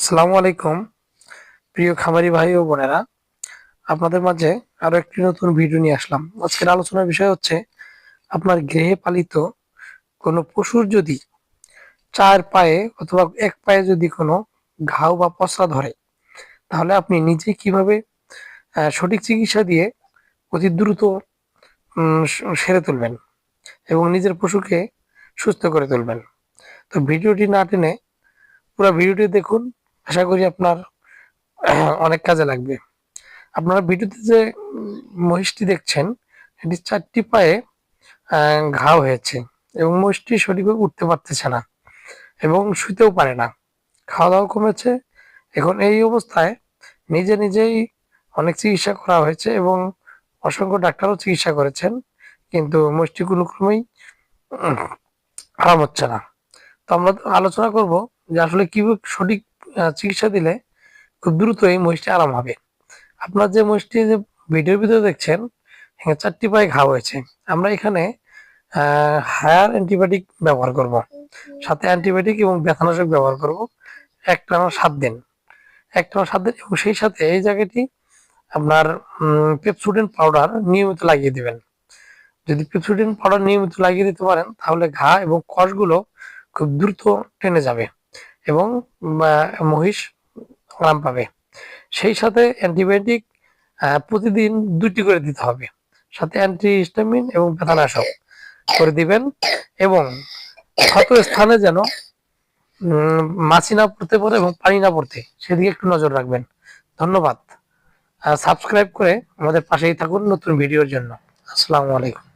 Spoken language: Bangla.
আসসালামু আলাইকুম, প্রিয় খামারি ভাই ও বোনেরা। আপনাদের মাঝে আরও একটি নতুন ভিডিও নিয়ে আসলাম। আজকের আলোচনার বিষয় হচ্ছে, আপনার গৃহে পালিত কোনো পশুর যদি চার পায়ে অথবা এক পায়ে যদি কোনো ঘাও বা পচা ধরে, তাহলে আপনি নিজে কীভাবে সঠিক চিকিৎসা দিয়ে অতি দ্রুত সেরে তুলবেন এবং নিজের পশুকে সুস্থ করে তুলবেন? তো ভিডিওটি না টেনে পুরো ভিডিওটি দেখুন আশা করি আপনার অনেক কাজে লাগবে। আপনারা ভিডিওতে যে মহিষটি দেখছেন, এটি চারটি পায়ে ঘা হয়েছে এবং মহিষটি সঠিকভাবে উঠতে পারতেছে না এবং শুতেও পারে না। খাওয়া দাওয়া কমেছে। এখন এই অবস্থায় নিজে নিজেই অনেক চিকিৎসা করা হয়েছে এবং অসংখ্য ডাক্তারও চিকিৎসা করেছেন, কিন্তু মহিষটি কোনো ক্রমেই আরাম হচ্ছে না। তো আমরা আলোচনা করব যে আসলে কীভাবে সঠিক চিকিৎসা দিলে খুব দ্রুত এই মহিষটি আরাম হবে। আপনার যে মহিষটি যে ভিডিওর ভিতরে দেখছেন চারটি পায়ে ঘা হয়েছে। আমরা এখানে হায়ার অ্যান্টিবায়োটিক ব্যবহার করব। সাথে অ্যান্টিবায়োটিক এবং ব্যথানাশক ব্যবহার করব। এক টানা সাত দিন। এক টানা সাত দিন এবং সেই সাথে এই জায়গাটি আপনার পেপসুডেন পাউডার নিয়মিত লাগিয়ে দিবেন। যদি পেপসুডেন পাউডার নিয়মিত লাগিয়ে দিতে পারেন, তাহলে ঘা এবং কষগুলো খুব দ্রুত টেনে যাবে। এবং মহিষ আরাম পাবে। সেই সাথে অ্যান্টিবায়োটিক প্রতিদিন দুটি করে দিতে হবে। সাথে অ্যান্টিহিস্টামিন এবং ব্যথানাশক করে দিবেন এবং ক্ষত স্থানে যেন মাছি না পড়তে পারে এবং পানি না পড়তে, সেদিকে একটু নজর রাখবেন। ধন্যবাদ। সাবস্ক্রাইব করে আমাদের পাশেই থাকুন নতুন ভিডিওর জন্য। আসসালামু আলাইকুম।